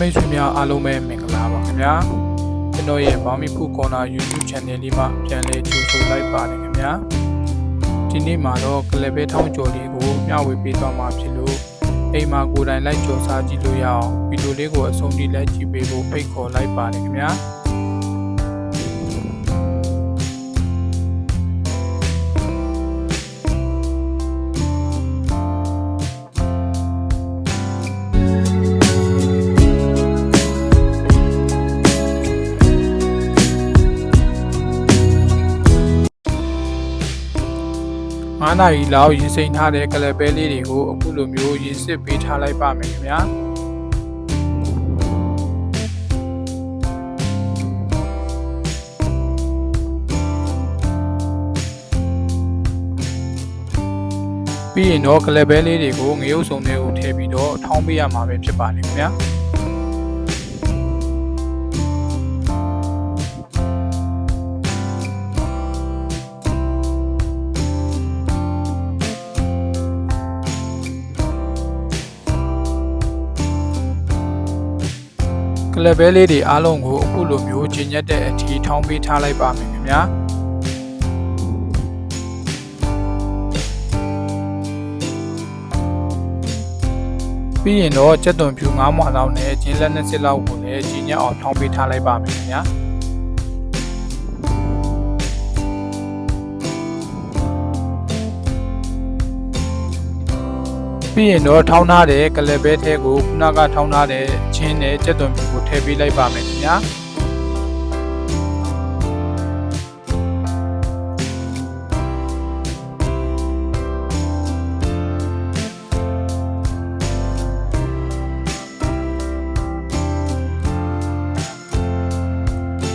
မိတ်ဆွေများအားလုံးပဲမင်္ဂလာပါခင်ဗျာကျွန်တော်ရဲ့ဘောင်မီဖူကော်နာ YouTube Channel လေးမှာပြန်လည်ကြိုဆိုလိုက်ပါတယ်ခင်ဗျာဒီနေ့မှာတော့ကလစ်ဘဲထောင်းကျော်လေးကိုမျှဝေပေးသွားမှာဖြစ်လို့အိမ်မှာကိုယ်တိုင်လိုက်ကြော်စားကြည့်လို့ရအောင်ဗီဒီယိုလေးကိုအဆုံးထိလိုက်ကြည့်ပေးဖို့ဖိတ်ခေါ်လိုက်ပါတယ်ခင်ဗျာ နာရီလောက်ရင်စိန်ထားတဲ့ကလပ်ပဲလေးတွေကိုအခုလိုမျိုးရင်စစ်ပေးထားလိုက်ပါမယ်ခင်ဗျာပြီးရင်တော့ကလပ်ပဲလေးတွေကိုငရုတ်စုံတွေကိုထည့်ပြီးတော့ထောင်းပေးရမှာပဲဖြစ်ပါတယ်ခင်ဗျာ ကလပ်ပဲလေးတွေအားလုံးကိုအခုလိုမျိုးကျဉ်ညက်တဲ့အထီထောင်းပေးထားလိုက်ပါမယ်ခင်ဗျာပြီးရင်တော့ကြက်သွန်ဖြူ9မွာလောက်နဲ့ကျင်းလက်နဲ့စစ်လောက်ကိုလည်းကျဉ်ညက်အောင်ထောင်းပေးထားလိုက်ပါမယ်ခင်ဗျာ ပြီးရင်တော့ထောင်းထားတဲ့ကလပ်ပဲထဲကိုခုနကထောင်းထားတဲ့ချင်းနဲ့ကြက်သွန်ဖြူကိုထည့်ပေးလိုက်ပါမယ်ခင်ဗျာ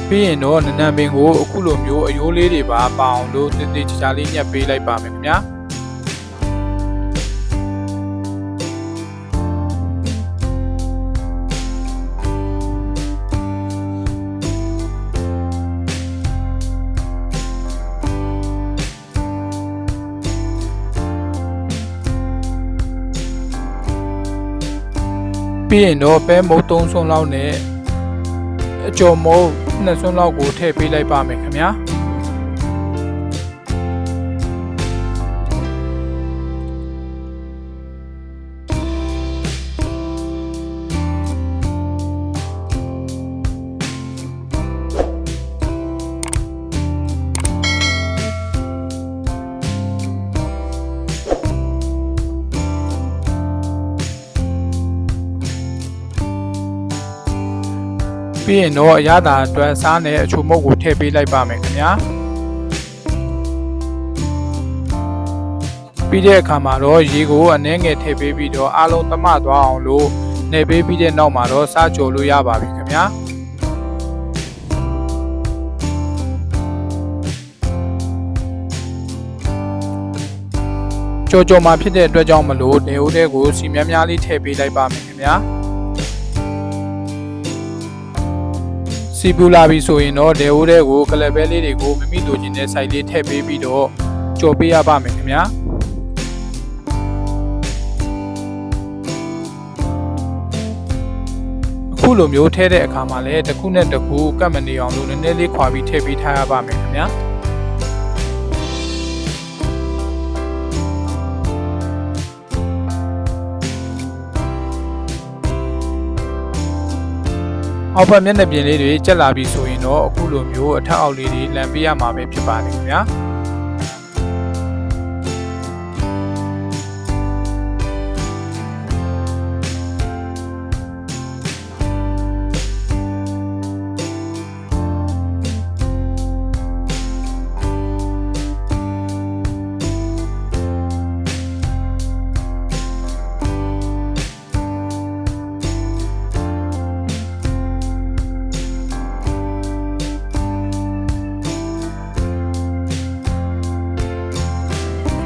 ပြီးရင်တော့နနံပင်ကိုအခုလိုမျိုးအယိုးလေးတွေပါပအောင်လို့တည်တည်ချာချာလေးညက်ပေးလိုက်ပါမယ်ခင်ဗျာ ပြီးရင်တော့ပဲမုတ်သုံးဆွန်းလောက်နဲ့အကျော်မုံနှစ်စွန်းလောက်ကိုထည့်ပေးလိုက်ပါမယ်ခင်ဗျာ ပြီးရင်တော့အရသာအတွက်စားနဲ့အချိုမုတ်ကိုထည့်ပေးလိုက်ပါမယ်ခင်ဗျာပြီးတဲ့အခါမှာတော့ရေကိုအနှဲငယ်ထည့်ပေးပြီးတော့အားလုံးသမသွားအောင်လို့နေပေးပြီးတဲ့နောက်မှာတော့စားကြော်လို့ရပါပြီခင်ဗျာကြော်ကြော်မှာဖြစ်တဲ့အတွက်ကြောင့်မလို့နေဦးတဲ့ကိုစီများများလေးထည့်ပေးလိုက်ပါမယ်ခင်ဗျာ စီပူလာပြီဆိုရင်တော့ဒေအိုးတဲ့ကိုကလပ်ပဲလေးတွေကိုမိမိလိုချင်တဲ့ site လေးထည့်ပေးပြီးတော့ကြော်ပေးရပါမယ်ခင်ဗျာအခုလိုမျိုးထဲတဲ့အခါမှာလည်းတစ်ခုနဲ့တစ်ခုကတ်မနေအောင်လို့နည်းနည်းလေးခွာပြီးထည့်ပေးထားရပါမယ်ခင်ဗျာ အောက်ဘက်မျက်နှာပြင်လေးတွေကျက်လာပြီဆိုရင်တော့အခုလိုမျိုးအထက်အောက်လေးတွေလန်ပေးရမှာပဲဖြစ်ပါတယ်ခင်ဗျာ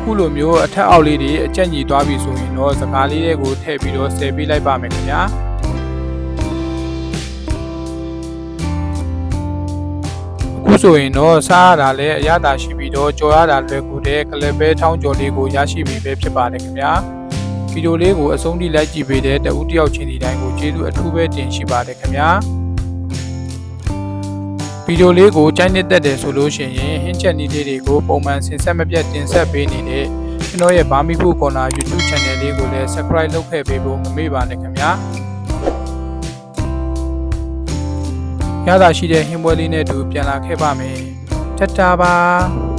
ခုလိုမျိုးအထက်အောက်လေးတွေအကျက်ညီသွားပြီဆိုရင်တော့စကားလေးတွေကိုထည့်ပြီးတော့ဆယ်ပေးလိုက်ပါမယ်ခင်ဗျာအခုဆိုရင်တော့စားရတာလည်းအရသာရှိပြီးတော့ကြော်ရတာလွယ်ကူတဲ့ကလပ်ပဲထောင်းကြော်လေးကိုရရှိပြီပဲဖြစ်ပါတယ်ခင်ဗျာဗီဒီယိုလေးကိုအဆုံးထိလိုက်ကြည့်ပေးတဲ့တဦးတစ်ယောက်ချင်းဒီတိုင်းကိုကျေးဇူးအထူးပဲတင်ရှိပါတယ်ခင်ဗျာ ဗီဒီယိုလေးကိုကြိုက်နှစ်သက်တယ်ဆိုလို့ရှိရင်ဟင်းချက်နည်းလေးတွေကိုပုံမှန်ဆင်ဆက်မပြတ်တင်ဆက်ပေးနေတဲ့ကျွန်တော်ရဲ့ဘာမီဖူကော်နာ YouTube Channel လေးကိုလည်း Subscribe လုပ်ခဲ့ပေးဖို့မမေ့ပါနဲ့ခင်ဗျာရတာရှိတဲ့ဟင်းပွဲလေးနဲ့အတူပြန်လာခဲ့ပါမယ်တတ်တာပါ